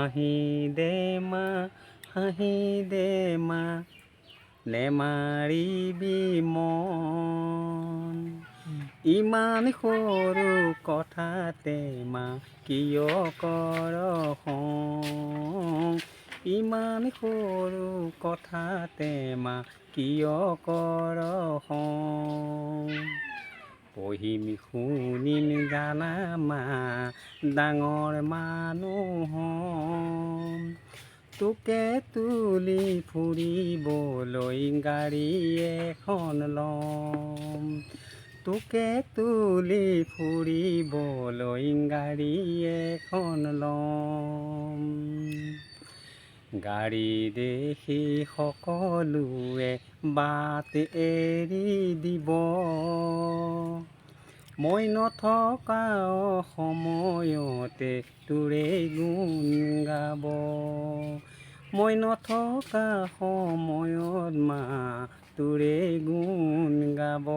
হাঁহি দে মা হাঁহি দে মা নেমাৰিবি মন ইমান সৰু কথাতে মা কিয় কৰ ইমান সৰু কথাতে মা কিয় কৰ খং পঢ়িম শুনিম জানা মা, ডাঙৰ মানুহ। তোকে তুলি ফুৰিবলৈ গাড়ী এখন ল'ম। তোকে তুলি ফুৰিবলৈ গাড়ী এখন ল'ম। গাড়ী দেখি সকলোৱে বাট এৰি দিব। মই নথকা সময়তে তোৰে গুণ গাব। মই নথকা সময়ত মা তোৰে গুণ গাব।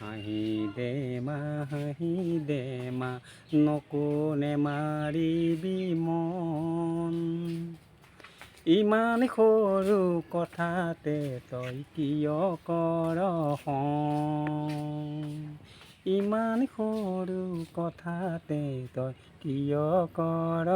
হাঁহি দে মা, হাঁহি দে মা, নকোনে মাৰিবি মন ইমান সৰু কথাতে তই কিয় কৰ ইমান সৰু কথাতে তই কিয় কৰ